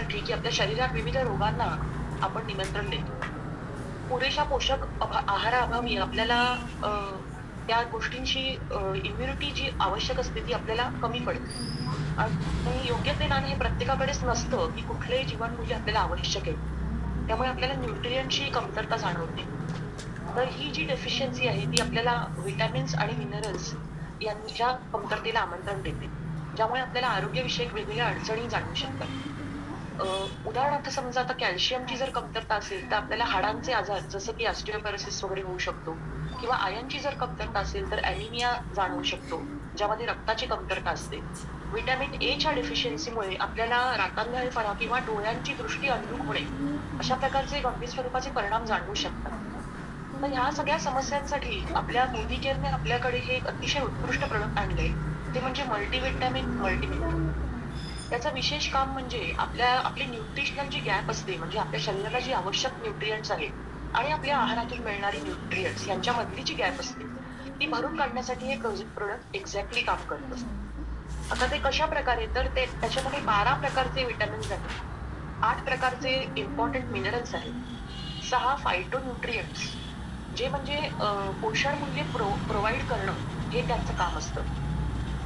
करण्यासाठी की आपल्या शरीरात विविध रोगांना आपण निमंत्रण देतो. पुरेशा पोषक अभा- आहाराअभावी आपल्याला त्या गोष्टींची इम्युनिटी जी आवश्यक असते ती आपल्याला कमी पडते. आणि योग्य ते ज्ञान हे प्रत्येकाकडेच नसतं की कुठलेही जीवनमूल्य आपल्याला आवश्यक आहे. त्यामुळे आपल्याला न्यूट्रियनची कमतरता जाणवते. तर ही जी डेफिशियन्सी आहे ती आपल्याला व्हिटॅमिन्स आणि मिनरल्स यांच्या कमतरतेला आमंत्रण देते. ज्यामुळे आपल्याला आरोग्यविषयक वेगवेगळ्या अडचणी जाणवू शकतात. उदाहरणार्थ समजा आता कॅल्शियमची जर कमतरता असेल तर आपल्याला हाडांचे आजार जसं की ऑस्टिओपॅरोसिस वगैरे होऊ शकतो किंवा आयनची जर कमतरता असेल तर अॅनिमिया जाणवू शकतो ज्यामध्ये रक्ताची कमतरता असते. विटॅमिन च्या डेफिशियन्सीमुळे आपल्याला रातांधळेपणा किंवा डोळ्यांची दृष्टी अनुरूप होणे अशा प्रकारचे गंभीर स्वरूपाचे परिणाम जाणवू शकतात. तर ह्या सगळ्या समस्यांसाठी आपल्या मोदी केअरने आपल्याकडे हे एक अतिशय उत्कृष्ट प्रोडक्ट आणले ते म्हणजे मल्टीविटॅमिन मल्टीमिनरल त्याचं विशेष काम म्हणजे आपल्या आपली न्यूट्रिशनल जी गॅप असते म्हणजे आपल्या शरीराला जी आवश्यक न्यूट्रियंट्स आहेत आणि आपल्या आहारातून मिळणारी न्यूट्रियंट्स यांच्यामधली जी गॅप असते ती भरून काढण्यासाठी हे प्रोडक्ट एक्झॅक्टली काम करत. असतं आता ते कशा प्रकारे तर ते त्याच्यामध्ये बारा प्रकारचे विटॅमिन्स आहेत. आठ प्रकारचे इम्पॉर्टंट मिनरल्स आहेत. सहा फायटोन्यूट्रियंट्स जे म्हणजे पोषण मूल्य प्रो प्रोव्हाइड करणं हे त्यांचं काम असतं.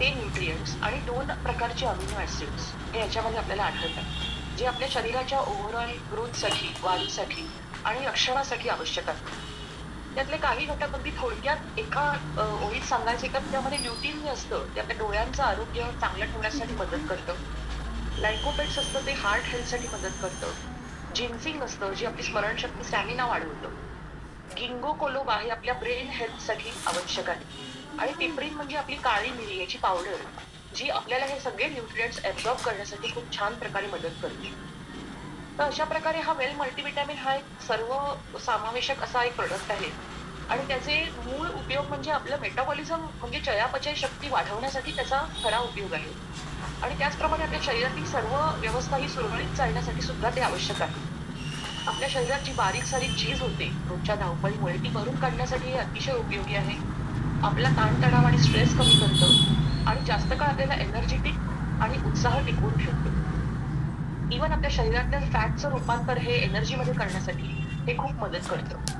ते न्यूट्रियंट्स आणि दोन प्रकारचे अमिनो ऍसिड्स हे याच्यामध्ये आपल्याला आढळतात जे आपल्या शरीराच्या ओव्हरऑल ग्रोथसाठी वाढीसाठी आणि रक्षणासाठी आवश्यक आहेत. त्यातले काही घटक अगदी थोडक्यात एका ओळीत सांगायचे तर त्यामध्ये ल्युटीन जे असतं ते आपल्या डोळ्यांचं आरोग्य चांगलं ठेवण्यासाठी मदत करतं. लायकोपेट्स असतं ते हार्ट हेल्थसाठी मदत करतं. जिन्सिंग असतं जे आपली स्मरणशक्ती स्टॅमिना वाढवतं. गिंगो कोलोबा हे आपल्या ब्रेन हेल्थसाठी आवश्यक आहे. आणि पिपरीन म्हणजे आपली काळी मिरी याची पावडर जी आपल्याला हे सगळे न्यूट्रिएंट्स ऍब्झॉर्ब करण्यासाठी खूप छान प्रकारे मदत करते. तर अशा प्रकारे हा वेल मल्टीविटॅमिन हा एक सर्व समावेशक असा एक प्रोडक्ट आहे. आणि त्याचे मूळ उपयोग म्हणजे आपलं मेटाबॉलिझम म्हणजे चयापचय शक्ती वाढवण्यासाठी त्याचा खरा उपयोग आहे. आणि त्याचप्रमाणे आपल्या शरीरातील सर्व व्यवस्था ही सुरळीत चालण्यासाठी सुद्धा ते आवश्यक आहे. आपल्या शरीरात जी बारीक सारीक झीज होते रोजच्या धावपळीमुळे ती भरून काढण्यासाठी हे अतिशय उपयोगी आहे. आपला ताणतणाव आणि स्ट्रेस कमी करतं आणि जास्त काळ आपल्याला एनर्जेटिक आणि उत्साह टिकवून ठेवतो. इवन आपल्या शरीरातल्या फॅटचं रूपांतर हे एनर्जीमध्ये करण्यासाठी हे खूप मदत करतं.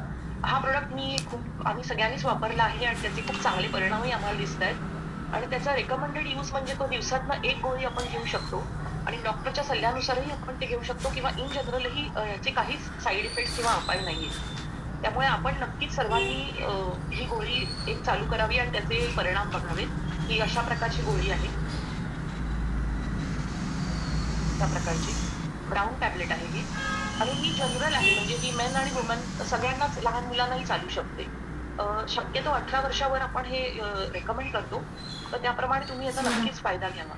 हा प्रोडक्ट मी खूप आम्ही सगळ्यांनीच वापरला आहे आणि त्याचे खूप चांगले परिणामही आम्हाला दिसत आहेत आणि त्याचा रेकमेंडेड यूज म्हणजे तो दिवसातनं एक गोळी आपण घेऊ शकतो आणि डॉक्टरच्या सल्ल्यानुसारही आपण ते घेऊ शकतो किंवा इन जनरलही याचे काहीच साईड इफेक्ट किंवा अपाय नाही त्यामुळे आपण नक्कीच सर्वांनी ही गोळी एक चालू करावी आणि त्याचे परिणाम बघावेत. ही अशा प्रकारची गोळी आहे. त्या प्रकारची ब्राऊन टॅबलेट आहे ही. आणि ही जनरल आहे म्हणजे ही मेन आणि वुमन सगळ्यांनाच लहान मुलांनाही चालू शकते. शक्यतो अठरा वर्षावर आपण हे रेकमेंड करतो. तर त्याप्रमाणे तुम्ही याचा नक्कीच फायदा घ्यावा.